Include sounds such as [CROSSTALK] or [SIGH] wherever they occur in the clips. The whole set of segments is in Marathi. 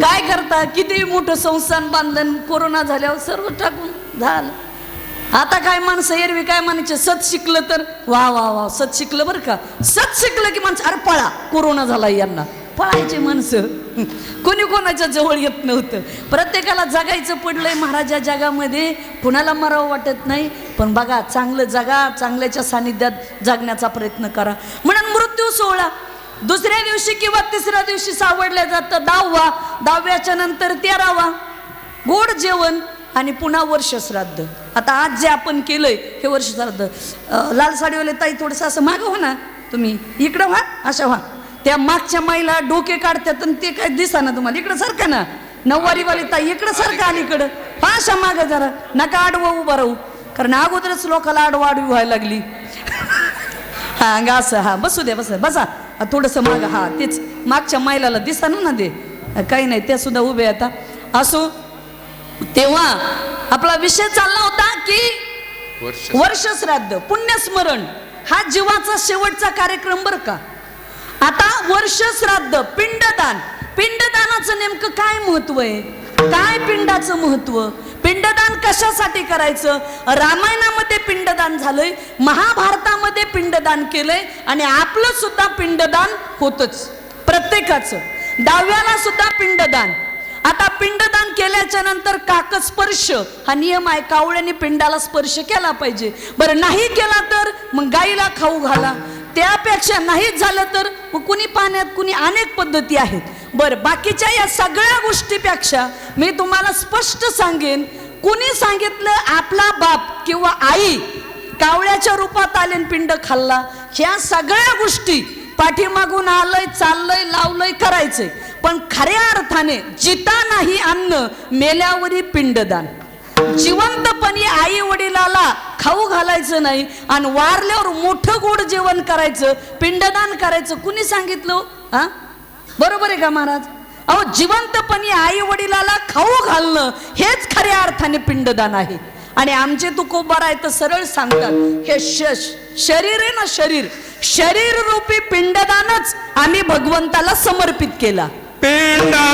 काय करता? किती मोठं संस्थान बांधलं कोरोना झाल्यावर सर्व टाकून झालं. आता काय माणसं एरवी काय म्हणायचे? सत शिकलं तर वा वा वा सत शिकलं बरं का? सत शिकलं की माणसं अरे पळा कोरोना झाला यांना. पळायचे माणसं. कोणी कोणाच्या जवळ येत नव्हतं. प्रत्येकाला जगायचं पडलंय महाराजा जगामध्ये. कुणाला मरावं वाटत नाही. पण बघा चांगलं जगा चांगल्याच्या सानिध्यात जगण्याचा प्रयत्न करा. म्हणून मृत्यू सोहळा. दुसऱ्या दिवशी किंवा तिसऱ्या दिवशी सावडल्या जातं. दहावा दहाव्याच्या नंतर तेरावा. गोड जेवण आणि पुन्हा वर्ष श्राद्ध. आता आज जे आपण केलंय हे वर्ष श्राद्ध. लाल साडीवाले ताई थोडंसं असं मागं हो ना तुम्ही. इकडं व्हा अशा व्हा. त्या मागच्या माईला डोके काढतात आणि ते काय दिसा ना तुम्हाला. इकडं सारखं ना. नऊवारीवाली ताई इकडं सारखं आणि इकडं. हा अशा मागं जरा. नका आडवं उभं राहू. कारण अगोदरच लोकाला आडवा आडवी व्हायला लागली. [LAUGHS] हा असं. हा बसू द्या बसा बसा. थोडंसं माग. हा तेच मागच्या मायलाला दिसा ना ते काही नाही त्या सुद्धा उभे आता असो तेव्हा आपला विषय चालला होता की वर्ष वर्ष श्राद्ध पुण्यस्मरण हा जीवाचा शेवटचा कार्यक्रम बर का? आता वर्ष श्राद्ध पिंडदान. पिंडदानाचं नेमकं काय महत्त्व आहे? काय पिंडाचं महत्त्व? पिंडदान कशासाठी करायचं? रामायणामध्ये पिंडदान झालंय महाभारतामध्ये पिंडदान केलंय आणि आपलं सुद्धा पिंडदान होतच प्रत्येकाचं. दहाव्याला सुद्धा पिंडदान. आता पिंडदान केल्याच्यानंतर काक स्पर्श. हा नियम आहे कावळ्याने पिंडाला स्पर्श केला पाहिजे. बरं नाही केला तर मग गाईला खाऊ घाला. त्यापेक्षा नाहीच झालं तर मग कुणी पाण्यात कुणी अनेक पद्धती आहेत. बरं बाकीच्या या सगळ्या गोष्टीपेक्षा मी तुम्हाला स्पष्ट सांगेन कुणी सांगितलं आपला बाप किंवा आई कावळ्याच्या रूपात आलेन पिंड खाल्ला ह्या सगळ्या गोष्टी पाठीमागून आलंय चाललंय लावलंय करायचंय. पण खऱ्या अर्थाने जिता नाही अन्न मेल्यावरी पिंडदान. जिवंतपणी आई वडिलाला खाऊ घालायचं नाही आणि वारल्यावर मोठं गोड जेवण करायचं पिंडदान करायचं कुणी सांगितलं हो? हा? बरोबर आहे का महाराज? अहो जिवंतपणी आई वडिलाला खाऊ घालणं हेच खऱ्या अर्थाने पिंडदान आहे. आणि आमचे तुकोबार आहे तर सरळ सांगतात हे श शरीर आहे ना शरीर शरीर रूपी पिंडदानच आम्ही भगवंताला समर्पित केला. पिंडा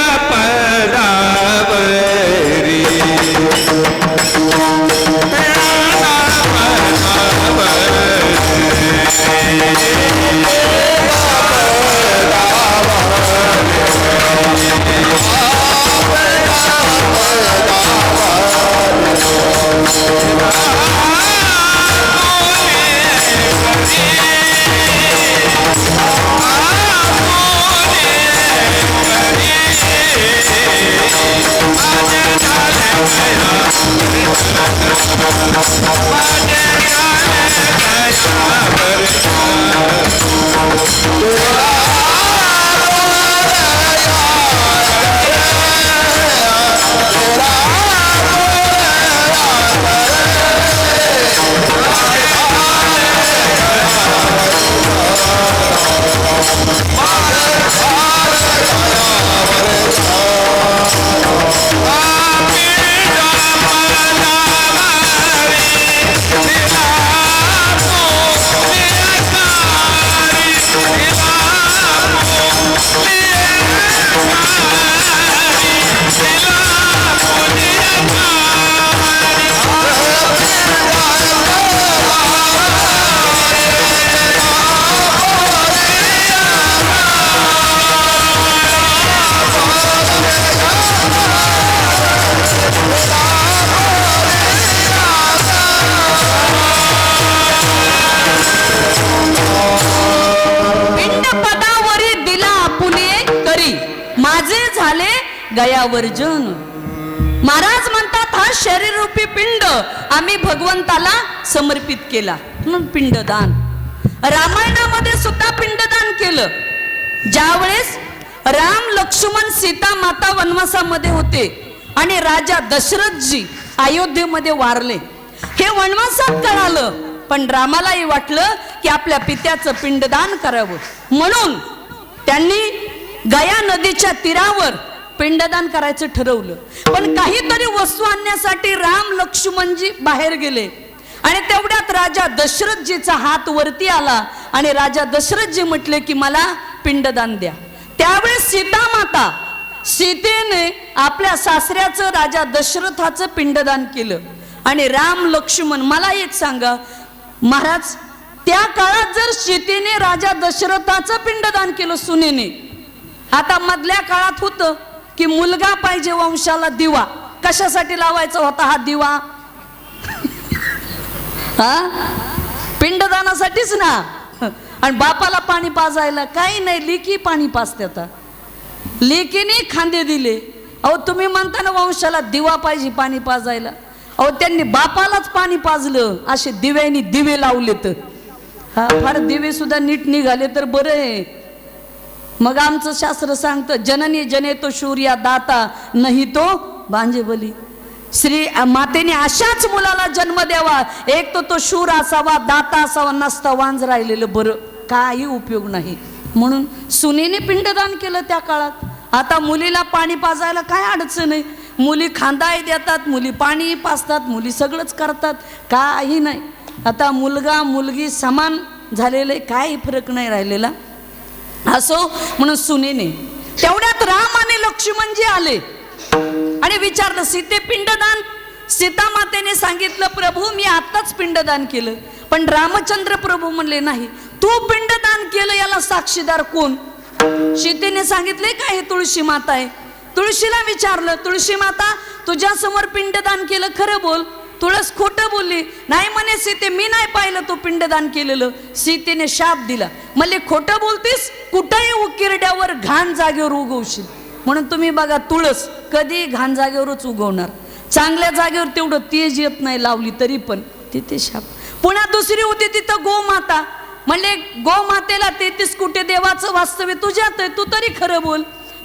गयावर्जन महाराज म्हणतात हा शरीर रूपी पिंड आम्ही भगवंताला समर्पित केला. म्हणून पिंडदान. रामायणामध्ये सुद्धा पिंडदान केलं. ज्यावेळेस राम लक्ष्मण सीता माता वनवासामध्ये होते आणि राजा दशरथजी अयोध्येमध्ये वारले. हे वनवासात कळालं. पण रामालाही वाटलं की आपल्या पित्याचं पिंडदान करावं. म्हणून त्यांनी गया नदीच्या तीरावर पिंडदान करायचं ठरवलं. पण काहीतरी वस्तू आणण्यासाठी राम लक्ष्मणजी बाहेर गेले. आणि तेवढ्यात राजा दशरथजीचा हात वरती आला आणि राजा दशरथजी म्हटले की मला पिंडदान द्या. त्यावेळेस सीता माता सीतेने आपल्या सासऱ्याचं राजा दशरथाचं पिंडदान केलं. आणि राम लक्ष्मण मला एक सांगा. महाराज त्या काळात जर सीतेने राजा दशरथाचं पिंडदान केलं सुनेने आता मधल्या काळात होतं. की मुलगा पाहिजे वंशाला दिवा. कशासाठी लावायचा होता हा दिवा? हा? पिंडदानासाठीच ना. आणि बापाला पाणी पाजायला काही नाही लेकी पाणी पाजते आता. लेकीने खांदे दिले. अहो तुम्ही म्हणता ना वंशाला दिवा पाहिजे पाणी पाजायला. अहो त्यांनी बापालाच पाणी पाजलं. असे दिव्यांनी दिवे लावलेत. हा फार दिवे सुद्धा नीट निघाले तर बरं आहे. मग आमचं शास्त्र सांगतं जननी जने तो शूर्या दाता नाही तो बांजेबली श्री मातेने अशाच मुलाला जन्म द्यावा. एक तर तो शूर असावा दाता असावा नसता वांज राहिलेलं बरं. काही उपयोग नाही. म्हणून सुनेने पिंडदान केलं त्या काळात. आता मुलीला पाणी पाजायला काय अडचण आहे? मुली खांदाही देतात मुली पाणी पाजतात मुली सगळंच करतात. काही नाही. आता मुलगा मुलगी समान झालेले काही फरक नाही राहिलेला. असो म्हणून सुनेने. तेवढ्यात राम आणि लक्ष्मणजी आले आणि विचारलं सीते पिंडदान? सीता मातेने सांगितलं प्रभू मी आत्ताच पिंडदान केलं. पण रामचंद्र प्रभू म्हणले नाही तू पिंडदान केलं याला साक्षीदार कोण? सीतेने सांगितले काय हे तुळशी माता आहे? तुळशीला विचारलं तुळशी माता तुझ्या समोर पिंडदान केलं खरं बोल. तुळस खोटं बोलली. नाही म्हणे सीते मी नाही पाहिलं तू पिंडदान केलेलं. सीतेने शाप दिला. म्हणले खोटं बोलतीस कुठंही उकिरड्यावर घाण जागेवर उगवशील. म्हणून तुम्ही बघा तुळस कधी घाण जागेवरच उगवणार. चांगल्या जागेवर तेवढं तेज येत नाही लावली तरी पण. तिथे शाप. पुन्हा दुसरी होती तिथं गोमाता. म्हणले गोमातेला तेहतीस कुठे देवाचं वास्तव्य तुझ्यात आहे तू तरी खरं बोल.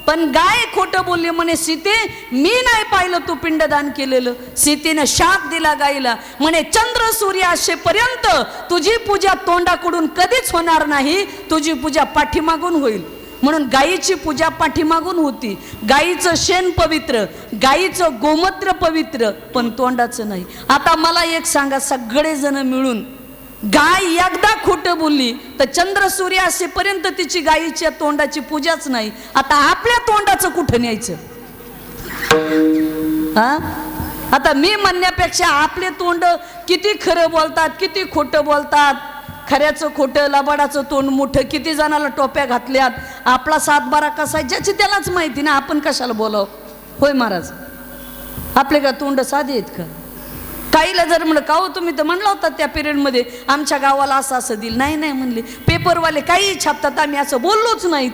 पण गाय खोटं बोलली म्हणे सीते मी नाही पाहिलं तू पिंडदान केलेलं. सीतेनं शाप दिला गाईला. म्हणे चंद्र सूर्य असेपर्यंत तुझी पूजा तोंडाकडून कधीच होणार नाही. तुझी पूजा पाठीमागून होईल. म्हणून गायीची पूजा पाठीमागून होती. गायीचं शेण पवित्र गायीचं गोमूत्र पवित्र पण तोंडाचं नाही. आता मला एक सांगा सगळेजण मिळून गाय एकदा खोटं बोलली तर चंद्र सूर्य असेपर्यंत तिची गायीच्या तोंडाची पूजाच नाही. आता आपल्या तोंडाचं कुठं न्यायचं? हा? आता मी म्हणण्यापेक्षा आपले तोंड किती खरं बोलतात किती खोटं बोलतात. खऱ्याचं खोटं लबाडाचं तोंड मोठं किती जणाला टोप्या घातल्यात. आपला सातबारा कसा आहे ज्याची त्यालाच माहिती ना आपण कशाला बोलाव? होय महाराज? आपले का तोंड साधे आहेत का? काहीला जर म्हणलं का हो तुम्ही तर म्हणला होता त्या पिरियडमध्ये आमच्या गावाला असं असं दिलं. नाही नाही म्हणले. पेपरवाले काही छापतात आम्ही असं बोललोच नाहीत.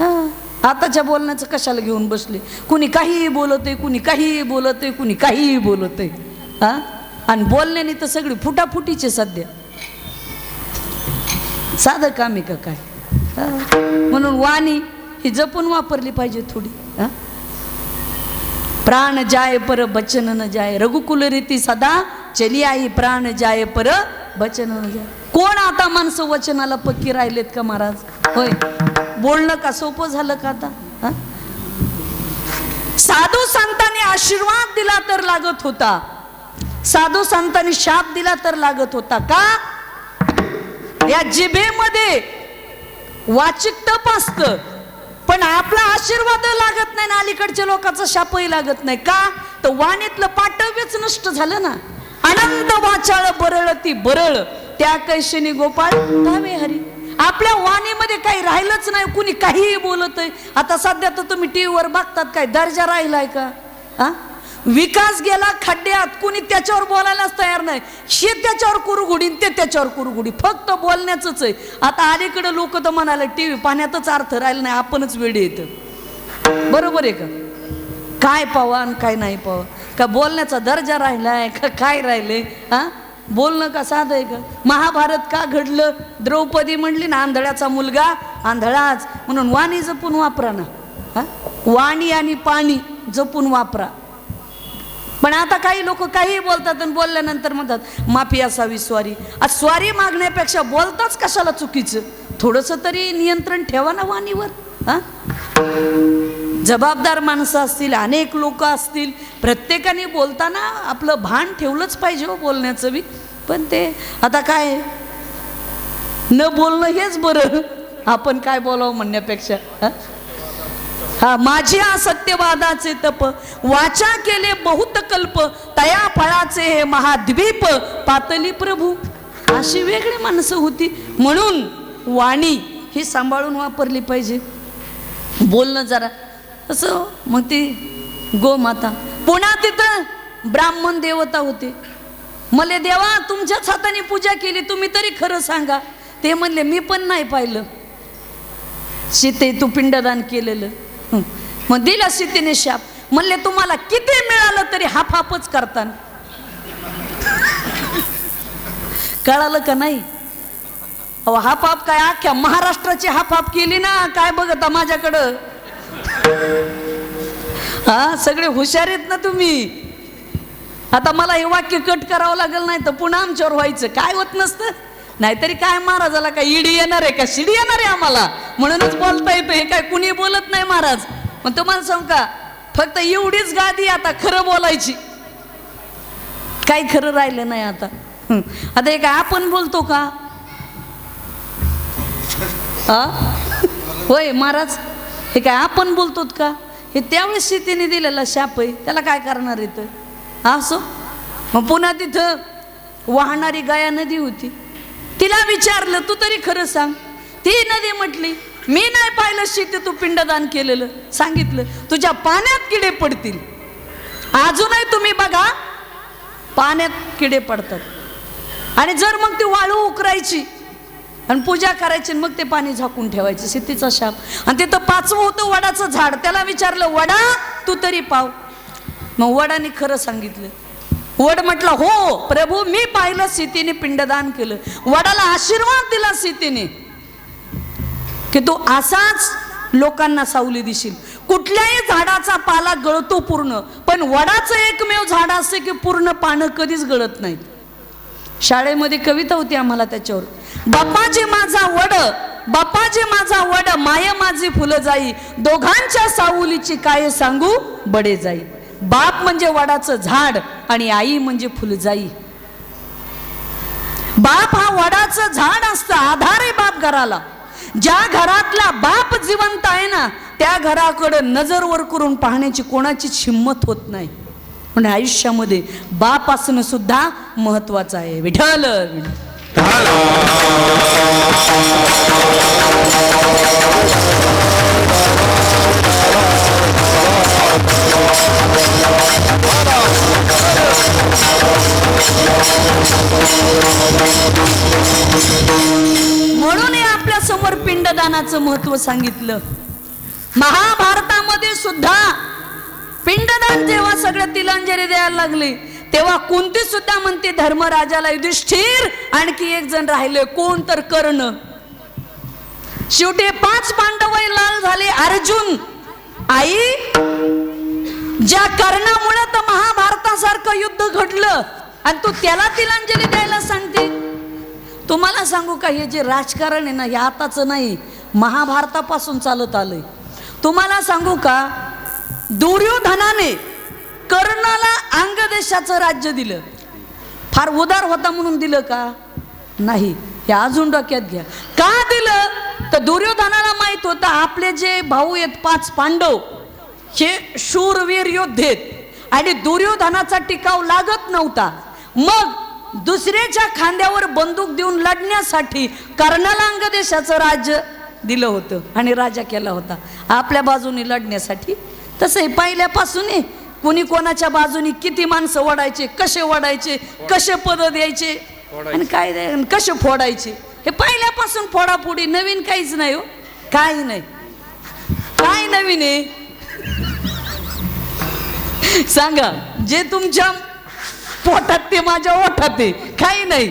हां. आताच्या बोलण्याचं कशाला घेऊन बसले? कुणी काहीही बोलत आहे कुणी काहीही बोलत आहे कुणी काहीही बोलत आहे हां? आणि बोलण्याने तर सगळी फुटाफुटीचे सध्या. साधं काम आहे का काय. म्हणून वाणी ही जपून वापरली पाहिजे थोडी. हां? प्राण जाय पर बचन न जाय रघुकुल रीती सदा चली आई प्राण जाय पर बचन न जाय कोण आता माणसं वचनाला पक्की राहिलेत का महाराज होय बोलणं का सोपं झालं का आता हा? साधू संतांनी आशीर्वाद दिला तर लागत होता साधू संतांनी शाप दिला तर लागत होता का या जिभेमध्ये वाचिक तप असतं पण आपला आशीर्वाद लागत नाही ना अलीकडच्या लोकांचा शापही लागत नाही. का? तर वाणीतलं पाटव्यच नष्ट झालं ना. आनंद वाचाळ बरळ ती बरळ. त्या कैशनी गोपाळ धावे हरी. आपल्या वाणीमध्ये काही राहिलंच नाही कुणी काहीही बोलत आता सध्या तर तुम्ही टीव्हीवर बघतात काय दर्जा राहिलाय का? हा? विकास गेला खड्ड्यात कुणी त्याच्यावर बोलायलाच तयार नाही. शे त्याच्यावर कुरुगुडी ते त्याच्यावर कुरुगुडी फक्त बोलण्याचंच आहे. आता अलीकडे लोक तर म्हणाले टी व्ही पाण्यातच अर्थ राहिला नाही आपणच वेळे येतं. बरोबर आहे का? काय पावा आणि काय नाही पावा? का बोलण्याचा दर्जा राहिलाय का काय राहिले? हा? बोलणं का साधं आहे का? महाभारत का घडलं? द्रौपदी म्हणली ना आंधळ्याचा मुलगा आंधळाच. म्हणून वाणी जपून वापरा ना. हा? वाणी आणि पाणी जपून वापरा. पण आता काही लोक काही बोलतात आणि बोलल्यानंतर म्हणतात माफी असावी स्वारी. आज स्वारी मागण्यापेक्षा बोलताच कशाला चुकीचं? थोडंसं तरी नियंत्रण ठेवा ना वाणीवर हा? जबाबदार माणसं असतील अनेक लोक असतील प्रत्येकाने बोलताना आपलं भान ठेवलंच पाहिजे हो बोलण्याचं बी. पण ते आता काय? न बोलणं हेच बरं. आपण काय बोलावं म्हणण्यापेक्षा हा? हा माझी सत्यवादाचे तप वाचा केले बहुत कल्प तया फळाचे हे महाद्वीप पातली प्रभू. अशी वेगळी माणसं होती. म्हणून वाणी ही सांभाळून वापरली पाहिजे. बोलणं जरा. असं मग ती गोमाता पुन्हा तिथं ब्राह्मण देवता होते. मले देवा तुमच्याच हाताने पूजा केली तुम्ही तरी खरं सांगा. ते म्हणले मी पण नाही पाहिलं. सीते तू पिंडदान केलेलं. मग दिला सीतेने शाप. म्हणले तुम्हाला किती मिळालं तरी हाफ हाफच करता कळालं का नाही? अहो हाफ काय अख्ख्या महाराष्ट्राची हाफ हाप केली ना? काय बघता माझ्याकडं? हा सगळे हुशार आहेत ना तुम्ही? आता मला हे वाक्य कट करावं लागेल नाही तर पुन्हा आमच्यावर व्हायचं. काय होत नसतं? नाहीतरी काय महाराजाला काय ईडी येणार आहे का? शिडी येणार आहे आम्हाला. म्हणूनच बोलता येतं. हे काय कुणी बोलत नाही महाराज. मग तुम्हाला सांग का? फक्त एवढीच गादी आता खरं बोलायची. काही खरं राहिलं नाही आता. आता हे काय आपण बोलतो का? होय महाराज. हे काय आपण बोलतोत का? हे त्यावेळेस शेतीने दिलेला शाप आहे. त्याला काय करणार येतं असो? मग पुन्हा तिथं वाहणारी गाया नदी होती. तिला विचारलं तू तरी खरं सांग. ती नदी म्हटली मी नाही पाहिलं शेती तू पिंडदान केलेलं. सांगितलं तुझ्या पाण्यात किडे पडतील. अजूनही तुम्ही बघा पाण्यात किडे पडतात. आणि जर मग ती वाळू उकरायची आणि पूजा करायची आणि मग ते पाणी झाकून ठेवायचं शेतीचा शाप. आणि तिथं पाचवं होतं वडाचं झाड. त्याला विचारलं वडा तू तरी पाव. मग वडाने खरं सांगितलं वड म्हटलं हो प्रभू मी पाहिलं सीतीने पिंडदान केलं. वडाला आशीर्वाद दिला सीतीने. की तू असाच लोकांना सावली दिशील. कुठल्याही झाडाचा पाला गळतो पूर्ण पण वडाचं एकमेव झाड असते की पूर्ण पानं कधीच गळत नाहीत. शाळेमध्ये कविता होती आम्हाला त्याच्यावर. बाप्पाजी माझा वड बाप्पाजी माझा वड माय माझी फुलं जाई. दोघांच्या सावलीची काय सांगू बडे जाई. बाप म्हणजे वडाचं झाड आणि आई म्हणजे फुलजाई. बाप हा वडाचं झाड असतं आधार आहे बाप घराला. ज्या घरातला बाप जिवंत आहे ना त्या घराकडे नजरवर करून पाहण्याची कोणाचीच हिंमत होत नाही. पण आयुष्यामध्ये बाप असणं सुद्धा महत्वाचं आहे. विठ्ठल! म्हणून हे आपल्यासमोर पिंडदानाचं महत्त्व सांगितलं. महाभारतामध्ये सुद्धा पिंडदान जेव्हा सगळं तिलांजली द्यायला लागले तेव्हा कोणती सुद्धा म्हणते धर्मराजाला युधिष्ठिर आणखी एक जण राहिले कोण तर कर्ण. शेवटी पाच पांडव लाल झाले अर्जुन. आई ज्या कर्णामुळे तर महाभारतासारखं युद्ध घडलं आणि तू त्याला तिलांजली द्यायला सांगते? तुम्हाला सांगू का हे जे राजकारण आहे ना हे आताचं नाही महाभारतापासून चालत आलंय. तुम्हाला सांगू का दुर्योधनाने कर्णाला अंगदेशाचं राज्य दिलं. फार उदार होता म्हणून दिलं का? नाही हे अजून डोक्यात घ्या. का दिलं? तर दुर्योधनाला माहीत होतं आपले जे भाऊ आहेत पाच पांडव हे शूरवीर योद्धे आणि दुर्योधनाचा टिकाव लागत नव्हता. मग दुसऱ्याच्या खांद्यावर बंदूक देऊन लढण्यासाठी कर्णाला देशाचं राज्य दिलं होतं आणि राजा केला होता. आपल्या बाजूने लढण्यासाठी. तसं हे पहिल्यापासून आहे कोणी कोणाच्या बाजूनी किती माणसं वडायचे कसे वडायचे कसे पद द्यायचे आणि काय द्याय- आणि कसे फोडायचे. हे पहिल्यापासून फोडाफोडी नवीन काहीच नाही हो. काही नाही. काय नवीन आहे? सांगा जे तुमच्या पोटात ते माझ्या ओठात आहे काही नाही.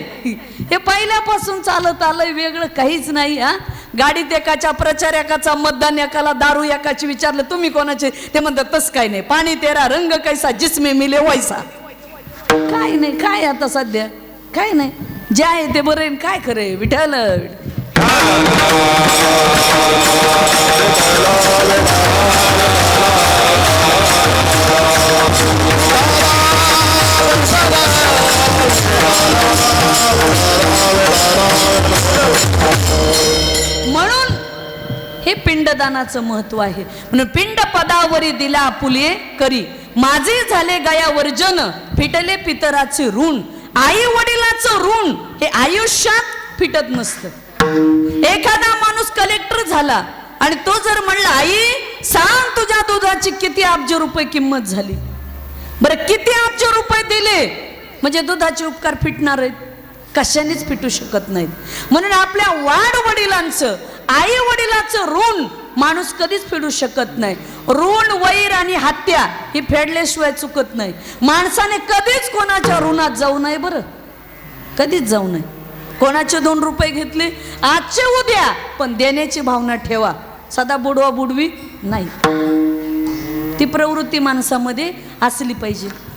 हे पहिल्यापासून चालत आलंय वेगळं काहीच नाही हा? गाडीत एकाच्या प्रचार एकाचा मतदान एकाला दारू एकाची विचारलं तुम्ही कोणाचे? ते म्हणतात तस काय नाही पाणी तेरा रंग कैसा जिसमे मिले वैसा. काय नाही काय आता सध्या? काय नाही. जे आहे ते बरं काय खरं आहे? विठाल म्हणून हे पिंडदानाचं महत्त्व आहे. म्हणून पिंड पदावरी दिला पुले करी. माझे झाले गया वर्जन फिटले पितराचे ऋण. आई वडिलाचं ऋण हे आयुष्यात फिटत नसतं. एखादा माणूस कलेक्टर झाला आणि तो जर म्हणला आई सांग तुझ्या दुधाची किती अब्ज रुपये किंमत झाली? बरं किती अब्ज रुपये दिले? म्हणजे दुधाचे उपकार फिटणार आहेत. कशानेच फिटू शकत नाहीत. म्हणून आपल्या वाड वडिलांचं आई वडिलाचं ऋण माणूस कधीच फेडू शकत नाही. ऋण वैर आणि हत्या ही फेडल्याशिवाय चुकत नाही. माणसाने कधीच कोणाच्या ऋणात जाऊ नये बरं. कधीच जाऊ नये. कोणाचे दोन रुपये घेतले आजचे उद्या पण देण्याची भावना ठेवा. सदा बुडवा बुडवी नाही. ती प्रवृत्ती माणसामध्ये असली पाहिजे.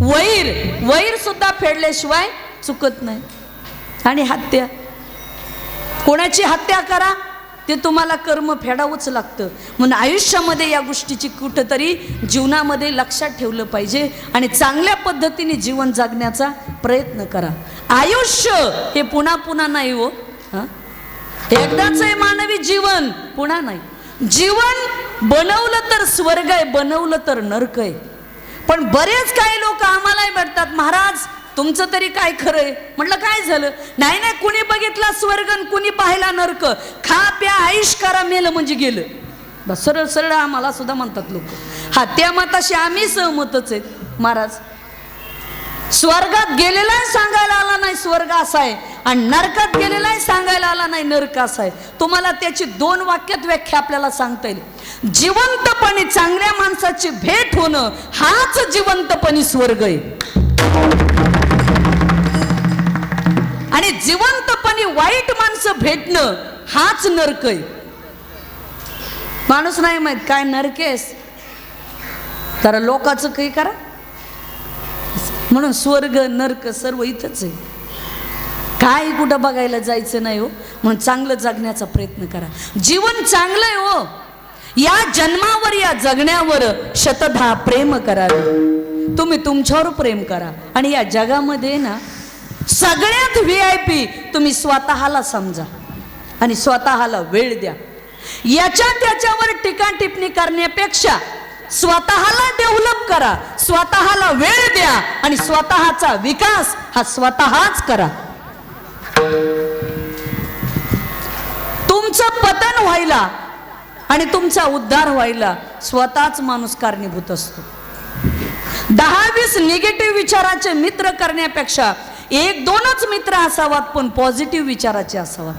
वैर वैर सुद्धा फेडल्याशिवाय चुकत नाही. आणि हत्या. कोणाची हत्या करा ते तुम्हाला कर्म फेडावंच लागतं. म्हणून आयुष्यामध्ये या गोष्टीची कुठंतरी जीवनामध्ये लक्षात ठेवलं पाहिजे आणि चांगल्या पद्धतीने जीवन जगण्याचा प्रयत्न करा. आयुष्य हे पुन्हा पुन्हा नाही हो. एकदाच आहे मानवी जीवन पुन्हा नाही. जीवन बनवलं तर स्वर्ग आहे बनवलं तर नरक आहे. पण बरेच काही लोक आम्हालाही भेटतात. महाराज तुमचं तरी काय खरंय म्हटलं काय झालं? नाही नाही कुणी बघितला स्वर्गन कुणी पाहिला नरक? खा प्या आईश करा मेलं म्हणजे गेलं. बस सरळ सरळ आम्हाला सुद्धा म्हणतात लोक. हा त्या मताशी आम्ही सहमतच आहेत. महाराज स्वर्गात गेलेलाही सांगायला आला नाही स्वर्ग असा आहे. आणि नरकात गेलेलाही सांगायला आला नाही नरक असा आहे. तुम्हाला त्याची दोन वाक्यात व्याख्या आपल्याला सांगता येईल. जिवंतपणे चांगल्या माणसाची भेट होणं हाच जिवंतपणी स्वर्ग आहे. आणि जिवंतपणे वाईट माणसं भेटणं हाच नरक आहे. माणूस नाही माहीत काय नरकेस तर लोकांचं काही करा. म्हणून स्वर्ग नर्क सर्व इथंच आहे. काय कुठं बघायला जायचं नाही हो? म्हणून चांगलं जगण्याचा प्रयत्न करा. जीवन चांगलं आहे हो. या जन्मावर या जगण्यावर शतधा प्रेम करावे. तुम्ही तुमच्यावर प्रेम करा. आणि या जगामध्ये ना सगळ्यात व्ही आय पी तुम्ही स्वतःला समजा. आणि स्वतःला वेळ द्या. याच्या त्याच्यावर टीका टिप्पणी करण्यापेक्षा स्वतःला डेव्हलप करा. स्वतःला वेळ द्या आणि स्वतःचा विकास हा स्वतःच करा. तुमचं पतन व्हायला आणि तुमचा उद्धार व्हायला स्वतःच माणूस कारणीभूत असतो. दहा वीस निगेटिव्ह विचाराचे मित्र करण्यापेक्षा एक दोनच मित्र असावात पण पॉझिटिव्ह विचाराचे असावात.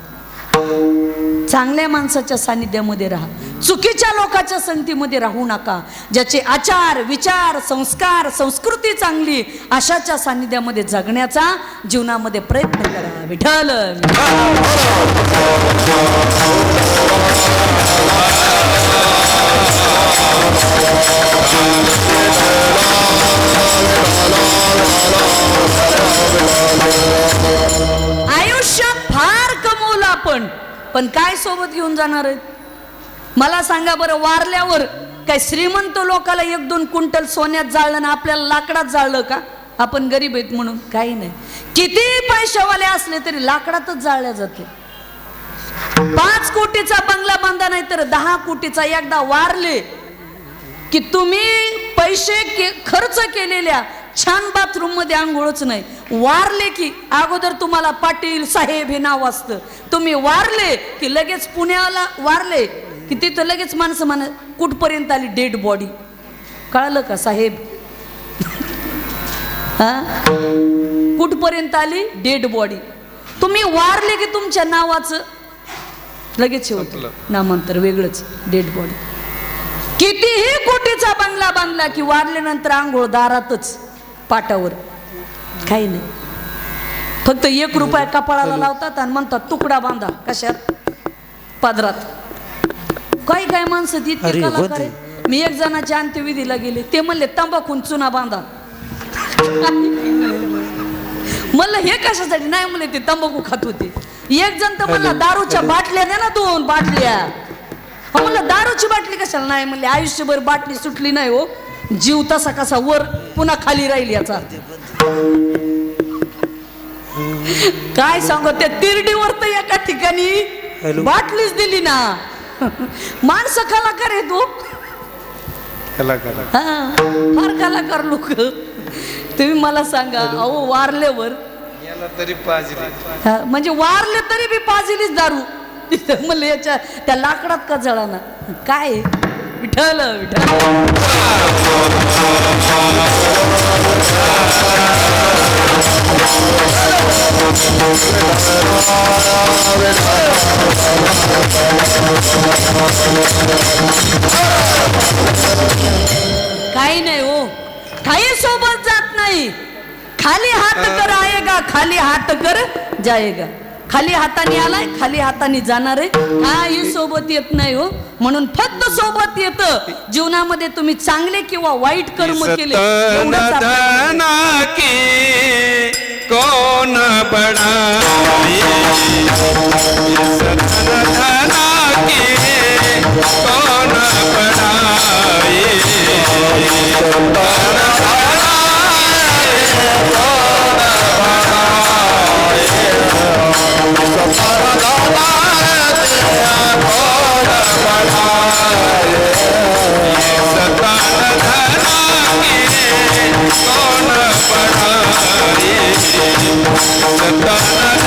चांगल्या माणसाच्या सानिध्यामध्ये राहा. चुकीच्या लोकांच्या संगतीमध्ये राहू नका. ज्याचे आचार विचार संस्कार संस्कृती चांगली अशाच्या सानिध्यामध्ये जगण्याचा जीवनामध्ये प्रयत्न करा. विठल आयुष्य फार कमवलं आपण. पण काय सोबत घेऊन जाणार आहेत? मला सांगा बरं वारल्यावर काय श्रीमंत लोकाला एक दोन क्विंटल सोन्यात जाळलं ना आपल्याला लाकडात जाळलं का? आपण गरीब आहेत म्हणून काही नाही. किती पैशावाले असले तरी लाकडातच जाळल्या जाते पाच कोटीचा बंगला बांधा नाही तर दहा कोटीचा एकदा वारले की तुम्ही पैसे के खर्च केलेल्या छान बाथरूममध्ये आंघोळच नाही. वारले की अगोदर तुम्हाला पाटील साहेब हे नाव असतं. तुम्ही वारले की लगेच पुण्याला वारले. की तिथं लगेच माणसं म्हण कुठपर्यंत आली डेड बॉडी कळलं का साहेब? [LAUGHS] हा? कुठपर्यंत आली डेड बॉडी तुम्ही वारले की तुमच्या नावाचं. लगेच होतं. नामांतर वेगळंच डेड बॉडी कितीही कोटीचा बंगला बांधला की वारल्यानंतर आंघोळ दारातच पाटावर. काही नाही. फक्त एक रुपया कपाळाला लावतात आणि म्हणतात तुकडा बांधा. कशात? पदरात. काही काय माणसं ती इतके अरे, कलाकार होते. आहेत. मी एक जणाच्या अंत्यविधीला गेले. ते म्हणले तंबाखून चुना बांधा. म्हणलं हे कशासाठी? नाही म्हणले ते तंबाखू खात होते. एक जण तर म्हणला दारूच्या बाटल्या द्या ना दोन बाटल्या. म्हणलं दारूची बाटली कशाला? नाही म्हणले आयुष्यभर बाटली सुटली नाही हो. जीव तसा कसा वर पुन्हा खाली राहील याचा. काय सांगू त्या तिरडीवर तर एका ठिकाणी हॅलो. बाटलीच दिली ना. माणसं कलाकार आहे तू कलाकार. हा फार कलाकार लोक. तुम्ही मला सांगा अहो वारल्यावर तरी हा, म्हणजे वारले तरी बी पाजिलीच दारू. [LAUGHS] म्हणलं याच्या त्या लाकडात का जळाना? काय? विठ्ठल विठ्ठल. काही नाही हो. काही सोबत जात नाही. खाली हात कर आएगा खाली हात कर जाएगा खाली हाताने आलाय खाली हाताने जाणार आहे. काही सोबत येत नाही हो. म्हणून फक्त सोबत येत. जीवनामध्ये तुम्ही चांगले किंवा वाईट कर्म केले सतन एवढंच आपल्याला धना सतन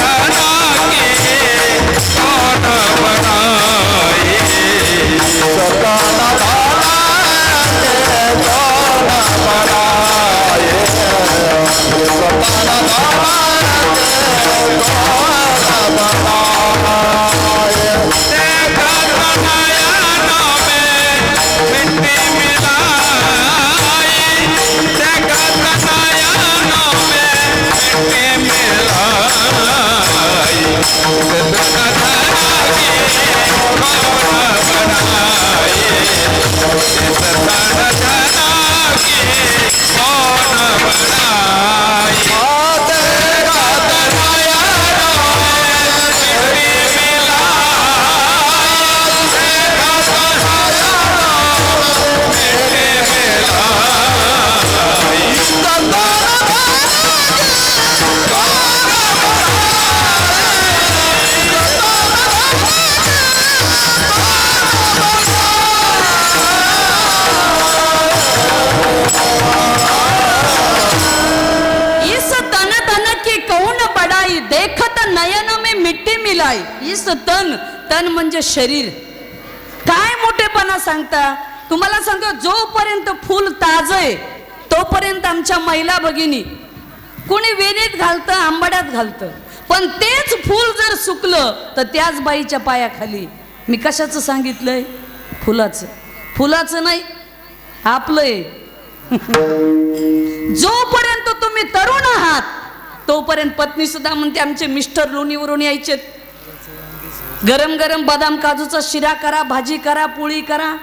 काय? इस तन. तन म्हणजे शरीर. काय मोठेपणा सांगता? तुम्हाला सांगतो जोपर्यंत फुल ताज आहे तोपर्यंत आमच्या महिला भगिनी कोणी वेणीत घालतं आंबाड्यात घालतं. पण तेच फूल जर सुकलं तर त्याच बाईच्या पायाखाली. मी कशाचं सांगितलंय? फुलाचं. फुलाचं नाही आपलं आहे [LAUGHS] जोपर्यंत तुम्ही तरुण आहात तोपर्यंत पत्नी सुद्धा म्हणते आमचे मिस्टर लोणीवरून यायचे गरम गरम बदाम काजूचा शिरा करा भाजी करा पोळी करा.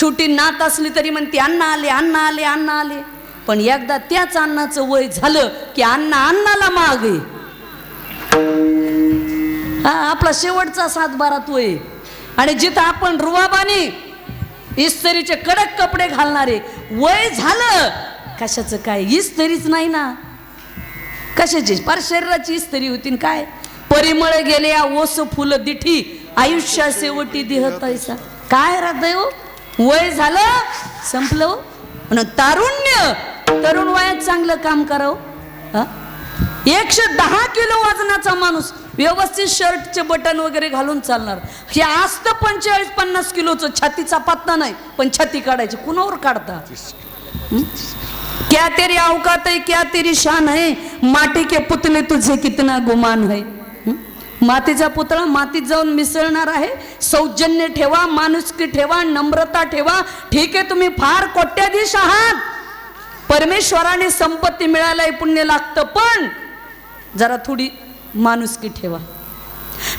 छोटी नात असली तरी म्हणते अन्न आले अन्न आले अन्न आले. पण एकदा त्याच अन्नाचं वय झालं की अन्न अन्नाला माग. आहे हा आपला शेवटचा सात बारात वय आहे. आणि जिथं आपण रुवाबाने इस्त्रीचे कडक कपडे घालणारे वय झालं कशाचं काय? इस्तरीच नाही ना. कशाची? पार शरीराची इस्तरी होती काय? परिमळ गेल्या ओस फुलं दिठी. आयुष्या शेवटी दिहत तैसा काय राहतंय वय झालं? संपलं हो? तारुण्य. तरुण वयात चांगलं काम करावं. हा? एकशे दहा किलो वजनाचा माणूस व्यवस्थित शर्टचे बटन वगैरे घालून चालणार. हे असतं पंचेचाळीस पन्नास किलोचं छातीचा पत्ता नाही पण छाती काढायची. कुणावर काढता? क्या तेरी अवकात है क्या तेरी शान है? माटी के पुतले तुझे कितना गुमान है? मातीचा पुतळा मातीत जाऊन मिसळणार आहे. सौजन्य ठेवा माणुसकी ठेवा नम्रता ठेवा. ठीक आहे तुम्ही फार कोट्याधीश आहात. परमेश्वराने संपत्ती मिळायलाही पुण्य लागतं पण जरा थोडी माणुसकी ठेवा.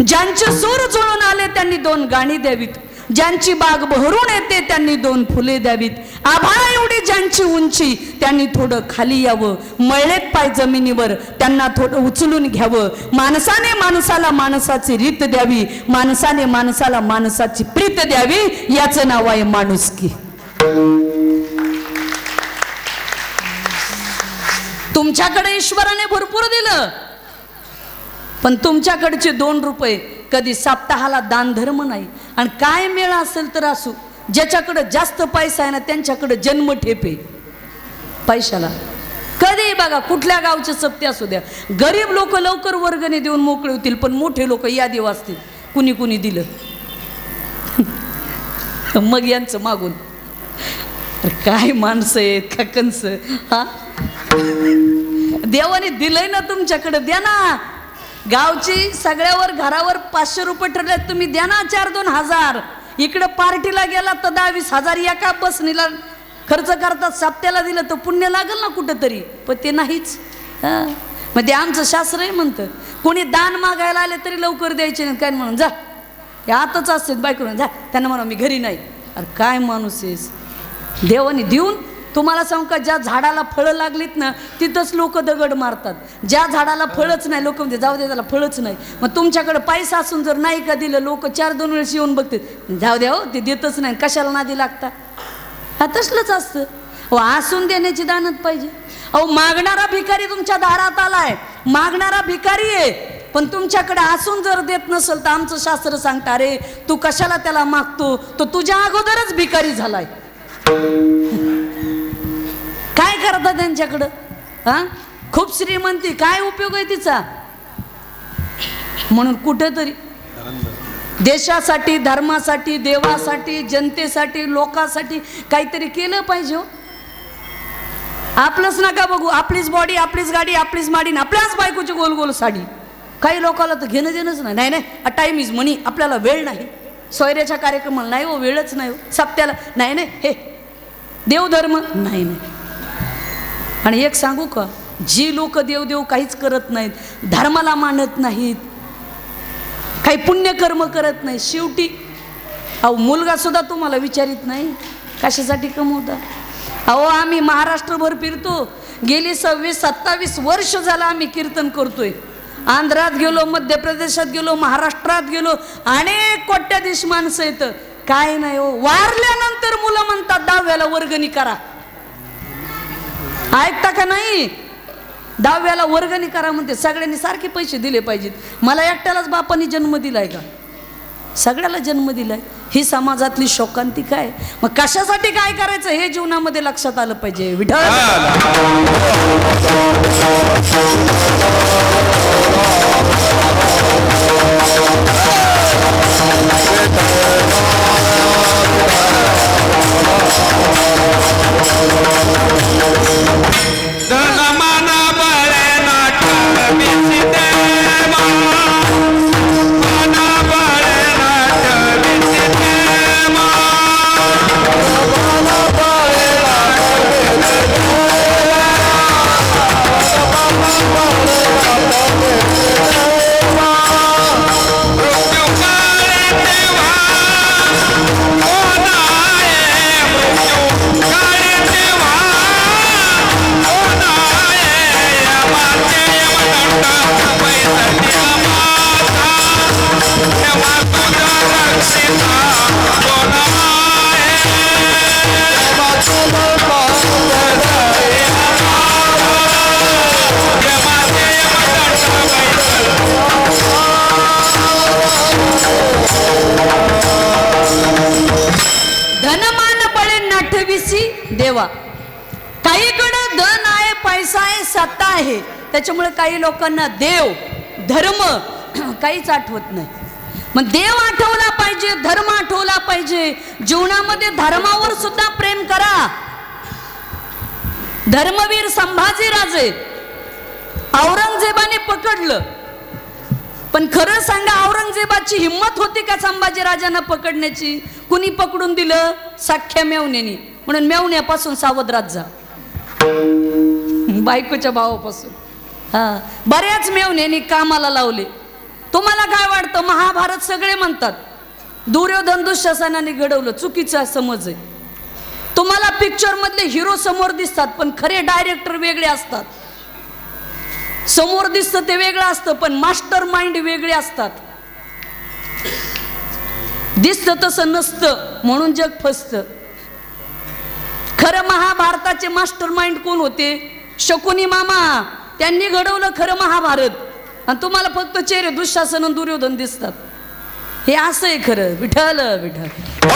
ज्यांचे सूर जुळून आले त्यांनी दोन गाणी द्यावीत. ज्यांची बाग बहरून येते त्यांनी दोन फुले द्यावीत. आभाळा एवढी ज्यांची उंची त्यांनी थोडं खाली यावं. मळलेत पाय जमिनीवर त्यांना थोडं उचलून घ्यावं. माणसाने माणसाला माणसाची रीत द्यावी. माणसाने माणसाला माणसाची प्रीत द्यावी. याचं नाव आहे माणुसकी. तुमच्याकडे ईश्वराने भरपूर दिलं. पण तुमच्याकडचे दोन रुपये कधी सप्ताहाला दानधर्म नाही. आणि काय मेळा असेल तर असू ज्याच्याकडं जास्त पैसा आहे ना त्यांच्याकडं जन्म ठेपे. पैशाला. कधी बघा कुठल्या गावचे सप्ते असू द्या. गरीब लोक लवकर वर्गणी देऊन मोकळे होतील पण मोठे लोक यादी वाचतील. कुणी कुणी दिलं? [LAUGHS] मग यांचं मागून. काय माणसं आहेत का कंस हा? देवाने दिलंय ना तुमच्याकडे द्या ना. गावची सगळ्यावर घरावर पाचशे रुपये ठरले तुम्ही द्या ना चार दोन हजार. इकडं पार्टीला गेला तर दहा वीस हजार एका बसनीला खर्च करतात साप्त्याला दिलं तर पुण्य लागेल ना कुठंतरी. पण ते नाहीच. मग ते आमचं शास्त्र आहे म्हणतं. कोणी दान मागायला आले तरी लवकर द्यायचे नाही काय म्हणून? जा. हे आताच असते बायकडून जा. त्यांना म्हणा मी घरी नाही. अरे काय माणूस आहेस? देवाने देऊन तुम्हाला सांगू का ज्या झाडाला फळं लागलीत ना तिथंच लोक दगड मारतात. ज्या झाडाला फळच नाही लोक म्हणते जाऊ दे त्याला फळच नाही. मग तुमच्याकडे पैसा असून जर नाही का दिलं लोक चार दोन वेळेस येऊन बघतात जाऊ द्या हो ते देतच नाही कशाला नादी लागता? हा तसलंच असतं. हो आसून देण्याची दानत पाहिजे. अहो मागणारा भिकारी तुमच्या दारात आलाय. मागणारा भिकारी आहे. पण तुमच्याकडे असून जर देत नसेल तर आमचं शास्त्र सांगता रे तू कशाला त्याला मागतो? तो तुझ्या अगोदरच भिकारी झालाय. करता त्यांच्याकडं? हां? खूप श्रीमंती काय उपयोग आहे तिचा? म्हणून कुठेतरी. देशासाठी धर्मासाठी देवासाठी जनतेसाठी लोकांसाठी काहीतरी केलं पाहिजे हो. आपलंच नका बघू. आपलीच बॉडी आपलीच गाडी आपलीच माडी आपल्याच बायकोची गोल गोल साडी. काही लोकांना तर घेणं देणंच नाही. नाही नाही. टाईम इज मनी आपल्याला वेळ नाही. सोयऱ्याच्या कार्यक्रमाला नाही हो वेळच नाही हो. सप्त्याला. नाही नाही. हे देवधर्म. नाही नाही. आणि एक सांगू का? जी लोक देवदेव काहीच करत नाहीत धर्माला मानत नाहीत काही पुण्यकर्म करत नाही शेवटी अहो मुलगा सुद्धा तुम्हाला विचारित नाही कशासाठी कमवता? अहो आम्ही महाराष्ट्रभर फिरतो गेली सव्वीस सत्तावीस वर्ष झालं आम्ही कीर्तन करतोय. आंध्रात गेलो मध्य प्रदेशात गेलो महाराष्ट्रात गेलो अनेक कोट्याधीश माणसं येतं. काय नाही हो वारल्यानंतर मुलं म्हणतात दहाव्याला वर्गणी करा. ऐकता का नाही? दहाव्याला वर्गणी करा म्हणते. सगळ्यांनी सारखे पैसे दिले पाहिजेत. मला एकट्यालाच बापाने जन्म दिलाय का? सगळ्याला जन्म दिलाय. ही समाजातली शोकांतिका आहे मग कशासाठी काय करायचं हे जीवनामध्ये लक्षात आलं पाहिजे. विठ्ठल! काही लोकांना देव धर्म [CLEARS THROAT] काहीच आठवत नाही. मग देव आठवला पाहिजे धर्म आठवला पाहिजे. जीवनामध्ये धर्मावर सुद्धा प्रेम करा. धर्मवीर संभाजीराजे औरंगजेबाने पकडलं. पण खरं सांगा औरंगजेबाची हिंमत होती का संभाजीराजांना पकडण्याची? कुणी पकडून दिलं? साख्या मेवण्याने. म्हणून मेवण्यापासून सावध रात जा. बायकोच्या भावापासून. हां. बऱ्याच मेवण्यानी कामाला लावले. तुम्हाला काय वाटतं? महाभारत सगळे म्हणतात. दुर्योधन दुःशासनाने घडवलं. चुकीचा समज आहे. तुम्हाला पिक्चरमधले हिरो समोर दिसतात पण खरे डायरेक्टर वेगळे असतात. समोर दिसतं ते वेगळं असतं पण मास्टर माइंड वेगळे असतात. दिसतं तसं नसतं म्हणून जग फसतं. खरं महाभारताचे मास्टर माइंड कोण होते? शकुनी मामा. त्यांनी घडवलं खरं महाभारत. आणि तुम्हाला फक्त चेहरे दुःशासन दुर्योधन दिसतात. हे असं आहे खरं. विठ्ठल विठ्ठल.